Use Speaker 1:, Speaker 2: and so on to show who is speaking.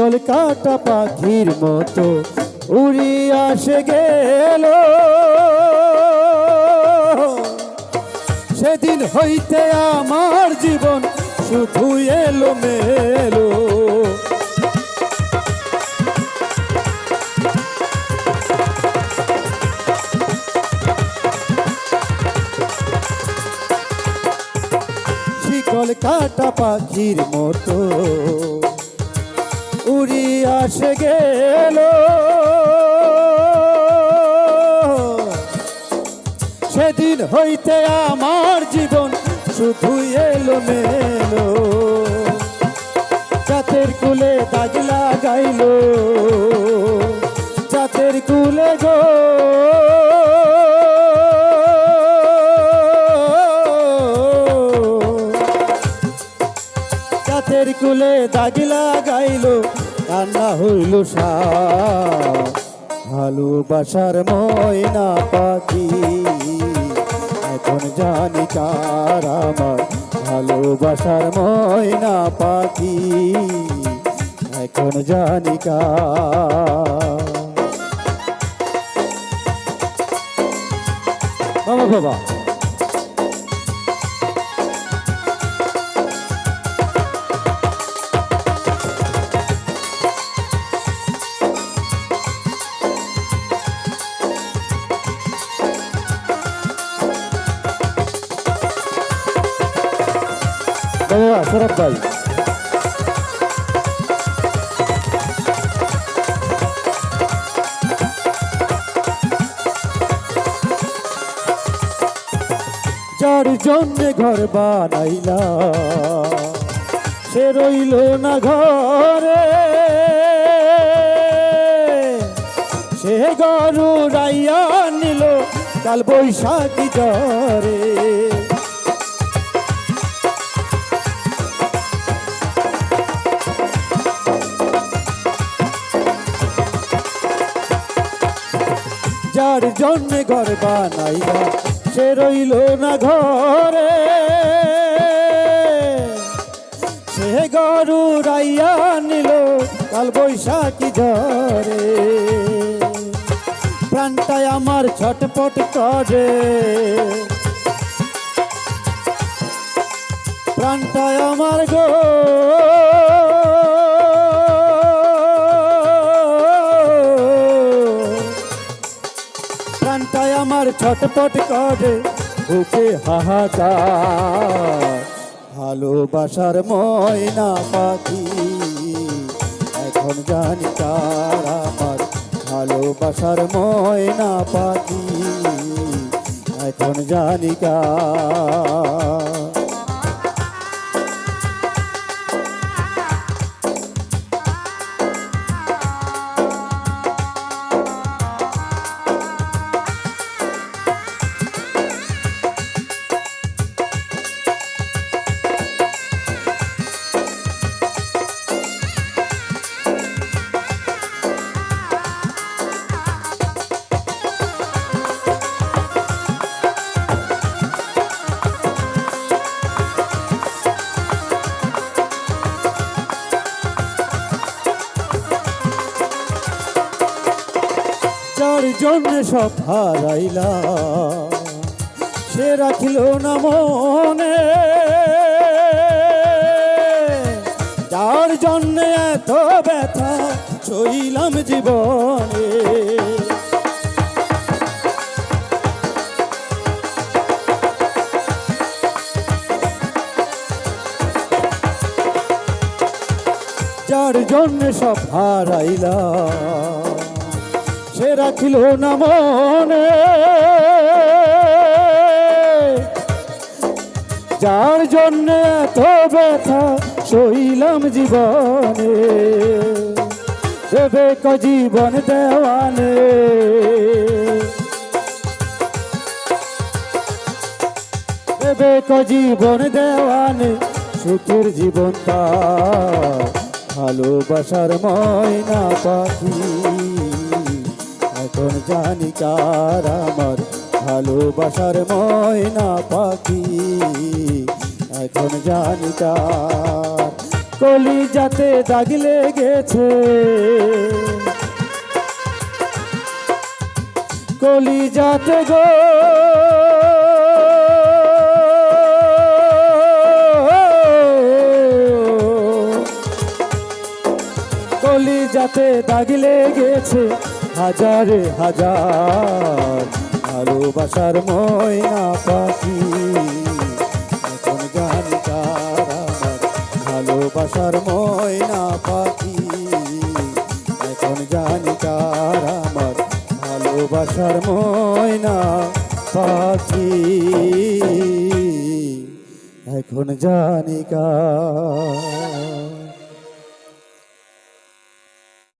Speaker 1: শিকল কাটা পাখির মতো উড়ি আসে গেল। সেদিন হইতে আমার জীবন শুধু এলো মেলো শিকল কাটা পাখির মতো উড়ি আসে গেল। সেদিন হইতে আমার জীবন শুধু এলো মেলো জাতের কুলে দাগ লাগাইল। জাতের কুলে গো। জাতের কুলে দাগ লাগাইল। কান্না হইল ভালোবাসার ময়না পাখি। এখন জানি কার আমার ভালোবাসার ময়না পাখি। এখন জানি কার। বাবা বাবা। বাবা শরৎ ভাই। যার জন্যে ঘর বানাইলা সে রইল না ঘরে। সে গরু রাইয়া নিল কাল বৈশাখী জ্বরে। যার জন্য ঘর বানাইলা সে রইল না ঘরে। সে গরু রাইয়া নিল কাল বৈশাখী ঝরে প্রাণটায় আমার ছটপট করে প্রাণটায় আমার গো প্রাণটায় আমার ছটপট করে বুকে হাহাকার। ভালোবাসার ময়না পাখি, এখন জানি তার আমার। ভালোবাসার ময়না পাখি, এখন জানি কার। জন্য সব হারাইলা সে রাখিল না মনে। যার জন্য এত ব্যথা চইলাম জীবনে। যার জন্য সব হারাইলাম। সে রাখিল না মনে। যার জন্য এত ব্যথা সইলাম জীবনে দেবে ক জীবন দেওয়ানে। দেবে ক জীবন দেওয়ানে সুখের জীবন তার ভালোবাসার ময়না পাখি। এখন জানি কার আমার ভালোবাসার ময়না পাখি। এখন জানি কার কলি যাতে দাগ লেগেছে। কলি যাতে গো। কলি যাতে দাগ লেগেছে। হাজারে হাজার ভালোবাসার ময়না পাখি। এখন কার আমার ভালোবাসার ময়না পাখি। এখন কার আমার ভালোবাসার ময়না পাখি। এখন জানি কার